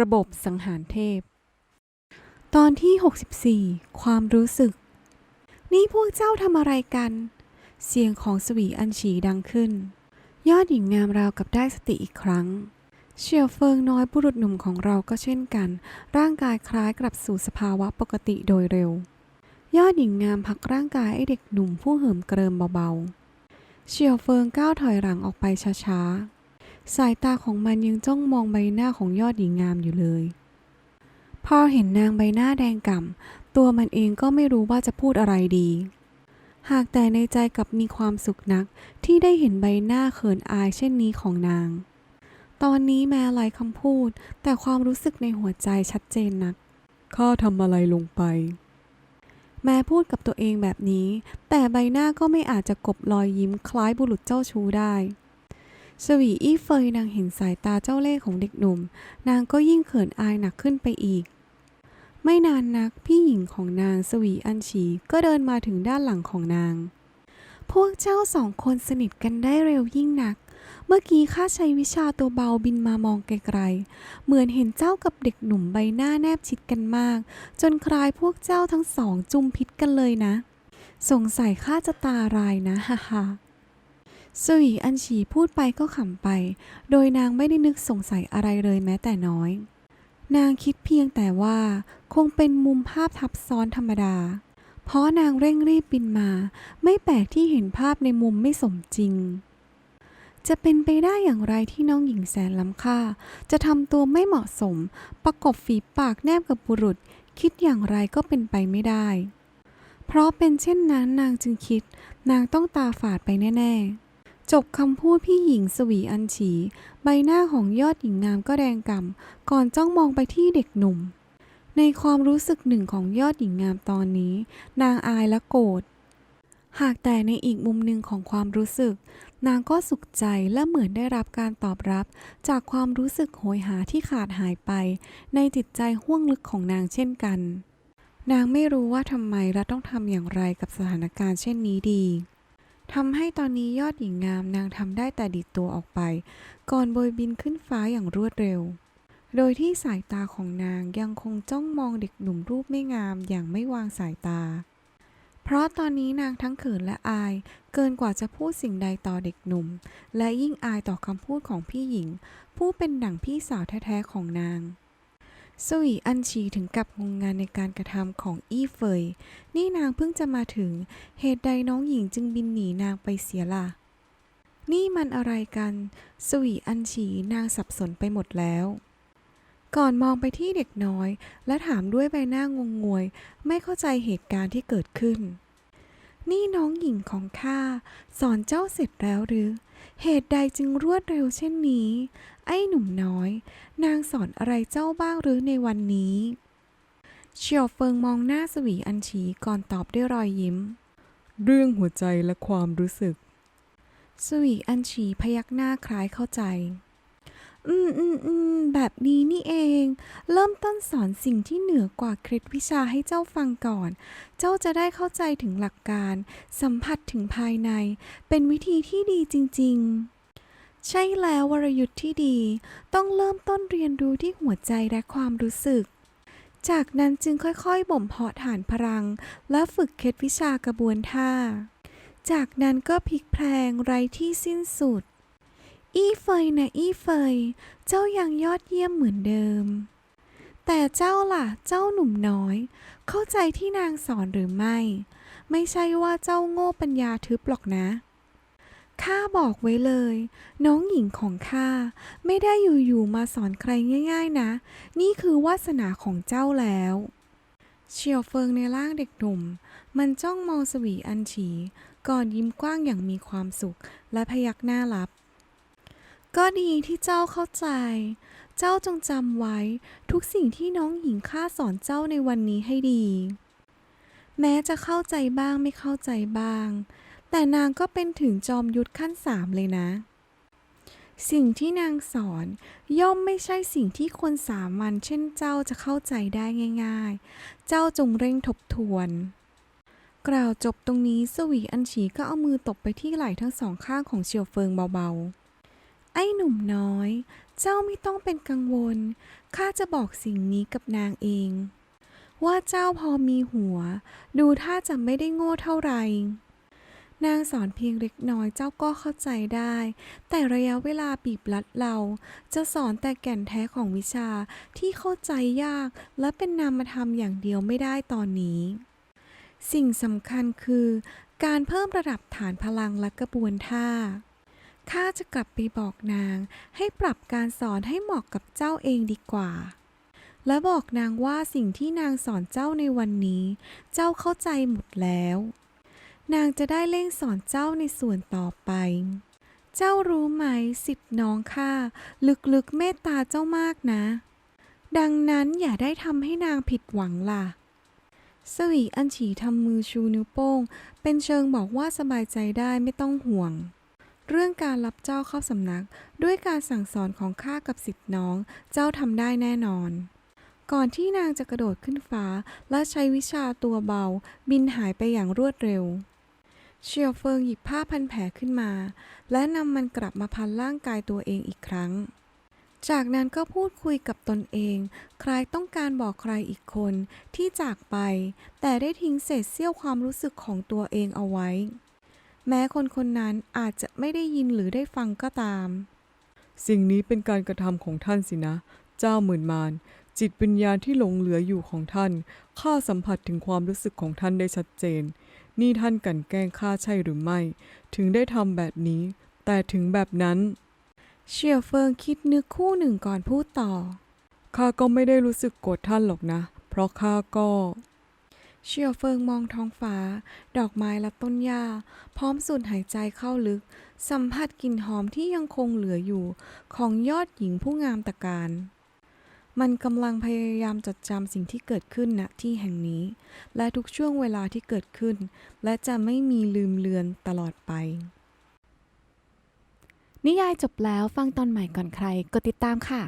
ระบบสังหารเทพ ตอนที่ 64 ความรู้สึก นี่พวกเจ้าทำอะไรกัน เสียงของสวีอันฉีดังขึ้น ยอดหญิงงามราวกับได้สติอีกครั้ง เชียวเฟิงน้อยบุรุษหนุ่มของเราก็เช่นกัน ร่างกายคล้ายกลับสู่สภาวะปกติโดยเร็ว ยอดหญิงงามพักร่างกายไอเด็กหนุ่มผู้เหิมเกริมเบาๆ เชียวเฟิงก้าวถอยหลังออกไปช้าๆ สายตาของมันยังจ้องมองใบหน้าของยอดหญิงงามอยู่เลย พอเห็นนางใบหน้าแดงก่ำ ตัวมันเองก็ไม่รู้ว่าจะพูดอะไรดี หากแต่ในใจกลับมีความสุขนักที่ได้เห็นใบหน้าเขินอายเช่นนี้ของนาง ตอนนี้แม้หลายคำพูด แต่ความรู้สึกในหัวใจชัดเจนนัก ข้าทำอะไรลงไป แม้พูดกับตัวเองแบบนี้ แต่ใบหน้าก็ไม่อาจจะกลบรอยยิ้มคล้ายบุรุษเจ้าชู้ได้ สวีอี้เฟยนางเห็นสายตาเจ้าเล่ห์ของเด็กหนุ่ม นางก็ยิ่งเขินอายหนักขึ้นไปอีก ไม่นานนักพี่หญิงของนางสวีอัญชีก็เดินมาถึงด้านหลังของนาง พวกเจ้าสองคนสนิทกันได้เร็วยิ่งนัก เมื่อกี้ข้าใช้วิชาตัวเบาบินมามองไกลๆ เหมือนเห็นเจ้ากับเด็กหนุ่มใบหน้าแนบชิดกันมาก จนคลายพวกเจ้าทั้งสองจุมพิษกันเลยนะ สงสัยข้าจะตารายนะฮ่าฮาสวีอัญชีพูดไปก็ขำไป โดยนางไม่ได้นึกสงสัยอะไรเลยแม้แต่น้อย นางคิดเพียงแต่ว่าคงเป็นมุมภาพทับซ้อนธรรมดา เพราะนางเร่งรีบบินมา ไม่แปลกที่เห็นภาพในมุมไม่สมจริง จะเป็นไปได้อย่างไรที่น้องหญิงแสนล้ำค่า จะทำตัวไม่เหมาะสม ประกบฝีปากแนบกับบุรุษ คิดอย่างไรก็เป็นไปไม่ได้ เพราะเป็นเช่นนั้นนางจึงคิด นางต้องตาฝาดไปแน่ ๆ จบคำพูดพี่หญิงสวีอันฉี ใบหน้าของยอดหญิงงามก็แดงก่ำก่อนจ้องมองไปที่เด็กหนุ่ม ในความรู้สึกหนึ่งของยอดหญิงงามตอนนี้ นางอายและโกรธหากแต่ในอีกมุมหนึ่งของความรู้สึก นางก็สุขใจและเหมือนได้รับการตอบรับ จากความรู้สึกโหยหาที่ขาดหายไป ในจิตใจห้วงลึกของนางเช่นกัน นางไม่รู้ว่าทำไมและต้องทำอย่างไรกับสถานการณ์เช่นนี้ดี ทำให้ตอนนี้ยอดหญิงงามนางทำได้แต่ดิดตัวออกไป ก่อนโบยบินขึ้นฟ้าอย่างรวดเร็ว โดยที่สายตาของนางยังคงจ้องมองเด็กหนุ่มรูปไม่งามอย่างไม่วางสายตา เพราะตอนนี้นางทั้งเขินและอาย เกินกว่าจะพูดสิ่งใดต่อเด็กหนุ่ม และยิ่งอายต่อคำพูดของพี่หญิง ผู้เป็นดั่งพี่สาวแท้ๆของนาง สวีอันชีถึงกับงงงานในการกระทำของอี้เฟย นี่นางเพิ่งจะมาถึง เหตุใดน้องหญิงจึงบินหนีนางไปเสียล่ะ นี่มันอะไรกันสวีอันฉีนางสับสนไปหมดแล้ว ก่อนมองไปที่เด็กน้อย และถามด้วยใบหน้างงงวย ไม่เข้าใจเหตุการณ์ที่เกิดขึ้น นี่น้องหญิงของข้าสอนเจ้าเสร็จแล้วหรือ เหตุใดจึงรวดเร็วเช่นนี้ ไอ้หนุ่มน้อย นางสอนอะไรเจ้าบ้างหรือในวันนี้เฉียวเฟิงมองหน้าสวีอันฉีก่อนตอบด้วยรอยยิ้ม เรื่องหัวใจและความรู้สึก สวีอันฉีพยักหน้าคล้ายเข้าใจ อืมอืมอืมแบบนี้นี่เอง เริ่มต้นสอนสิ่งที่เหนือกว่าเคล็ดวิชาให้เจ้าฟังก่อน เจ้าจะได้เข้าใจถึงหลักการ สัมผัสถึงภายใน เป็นวิธีที่ดีจริง ๆใช่แล้ววรยุทธ์ที่ดี ต้องเริ่มต้นเรียนรู้ที่หัวใจและความรู้สึก จากนั้นจึงค่อยๆ บ่มเพาะฐานพลัง และฝึกเคล็ดวิชากระบวนท่า จากนั้นก็พลิกแพลงไร้ที่สิ้นสุด อี้เฟยนะอี้เฟย เจ้ายังยอดเยี่ยมเหมือนเดิม แต่เจ้าล่ะ เจ้าหนุ่มน้อย เข้าใจที่นางสอนหรือไม่ ไม่ใช่ว่าเจ้าโง่ปัญญาทึบหรอกนะ ข้าบอกไว้เลย น้องหญิงของข้าไม่ได้อยู่ๆมาสอนใครง่าย ๆนะ นี่คือวาสนาของเจ้าแล้วเฉียวเฟิงในร่างเด็กหนุ่ม มันจ้องมองสวีอันฉี ก่อนยิ้มกว้างอย่างมีความสุขและพยักหน้ารับ ก็ดีที่เจ้าเข้าใจ เจ้าจงจำไว้ทุกสิ่งที่น้องหญิงข้าสอนเจ้าในวันนี้ให้ดี แม้จะเข้าใจบ้างไม่เข้าใจบ้าง แต่นางก็เป็นถึงจอมยุทธขั้นสามเลยนะ สิ่งที่นางสอนย่อมไม่ใช่สิ่งที่คนสามัญเช่นเจ้าจะเข้าใจได้ง่าย ๆ เจ้าจงเร่งทบทวนกล่าวจบตรงนี้สวีอันฉีก็เอามือตบไปที่ไหล่ทั้งสองข้างของเฉียวเฟิงเบาๆ ไอ้หนุ่มน้อย เจ้าไม่ต้องเป็นกังวล ข้าจะบอกสิ่งนี้กับนางเอง ว่าเจ้าพอมีหัว ดูท่าจะไม่ได้โง่เท่าไหร่นางสอนเพียงเล็กน้อยเจ้าก็เข้าใจได้ แต่ระยะเวลาบีบลัดเรา จะสอนแต่แก่นแท้ของวิชาที่เข้าใจยากและเป็นนามธรรมอย่างเดียวไม่ได้ตอนนี้ สิ่งสำคัญคือ การเพิ่มระดับฐานพลังและกระบวนท่า ข้าจะกลับไปบอกนางให้ปรับการสอนให้เหมาะกับเจ้าเองดีกว่า และบอกนางว่าสิ่งที่นางสอนเจ้าในวันนี้ เจ้าเข้าใจหมดแล้ว นางจะได้เร่งสอนเจ้าในส่วนต่อไป เจ้ารู้ไหมสิทน้องข้าลึกๆเมตตาเจ้ามากนะ ดังนั้นอย่าได้ทำให้นางผิดหวังล่ะสวีอันฉีทำมือชูนิ้วโป้ง เป็นเชิงบอกว่าสบายใจได้ไม่ต้องห่วง เรื่องการรับเจ้าเข้าสำนัก ด้วยการสั่งสอนของข้ากับสิทธิ์น้อง เจ้าทำได้แน่นอน ก่อนที่นางจะกระโดดขึ้นฟ้า และใช้วิชาตัวเบา บินหายไปอย่างรวดเร็ว เชียวเฟิงหยิบผ้าพันแผลขึ้นมา และนำมันกลับมาพันร่างกายตัวเองอีกครั้งจากนั้นก็พูดคุยกับตนเอง ใคล้ายต้องการบอกใครอีกคนที่จากไป แต่ได้ทิ้งเศษเสี้ยวความรู้สึกของตัวเองเอาไว้ แม้คนคนนั้นอาจจะไม่ได้ยินหรือได้ฟังก็ตาม สิ่งนี้เป็นการกระทำของท่านสินะ เจ้าหมื่นมารจิตวิญญาณที่หลงเหลืออยู่ของท่าน ข้าสัมผัสถึงความรู้สึกของท่านได้ชัดเจน นี่ท่านกลันแกล้งข้าใช่หรือไม่ ถึงได้ทำแบบนี้ แต่ถึงแบบนั้น เชียวเฟิงคิดนึกคู่หนึ่งก่อนพูดต่อ ข้าก็ไม่ได้รู้สึกโกรธท่านหรอกนะ เพราะข้าก็ เชี่ยวเฟิงมองท้องฟ้า ดอกไม้และต้นหญ้า พร้อมสูดหายใจเข้าลึก สัมผัสกลิ่นหอมที่ยังคงเหลืออยู่ ของยอดหญิงผู้งามตะการ มันกำลังพยายามจดจำสิ่งที่เกิดขึ้นณที่แห่งนี้ และทุกช่วงเวลาที่เกิดขึ้น และจะไม่มีลืมเลือนตลอดไป นิยายจบแล้วฟังตอนใหม่ก่อนใคร กดติดตามค่ะ